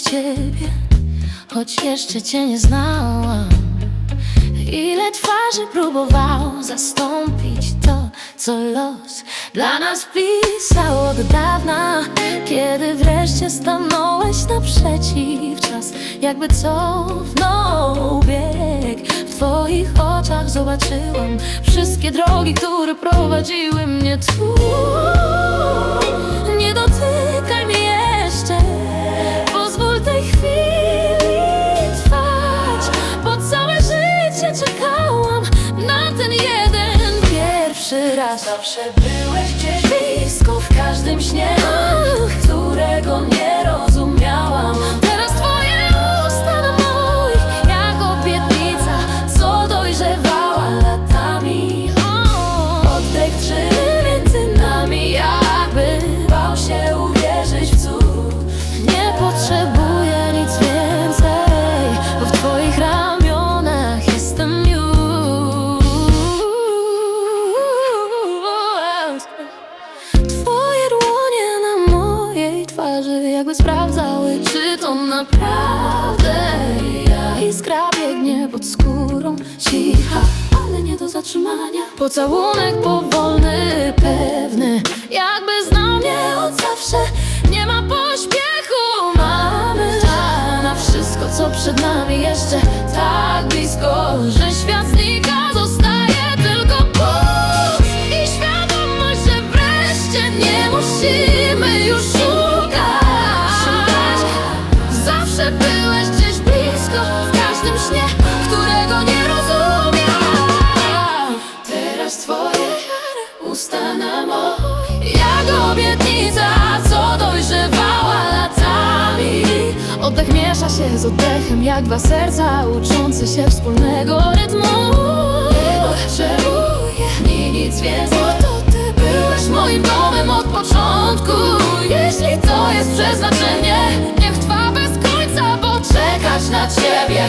ciebie Choć jeszcze cię nie znałam. Ile twarzy próbował zastąpić to, co los dla nas pisał od dawna. Kiedy wreszcie stanąłeś naprzeciw czas Jakby cofnął bieg. W twoich oczach zobaczyłam Wszystkie drogi, które prowadziły mnie tu. Nie mnie Zawsze byłeś gdzieś blisko W każdym śnie Iskra biegnie pod skórą Cicha, ale nie do zatrzymania. Pocałunek powolny, pewny Jakby znał mnie od zawsze. Nie ma pośpiechu Mamy czas na wszystko, co przed nami jeszcze. Tak blisko, że świat znika się z oddechem Jak dwa serca uczące się wspólnego rytmu. Nie potrzebuję ni nic więcej Bo to ty byłeś moim domem od początku. Jeśli to jest przeznaczenie Niech trwa bez końca, bo czekać na ciebie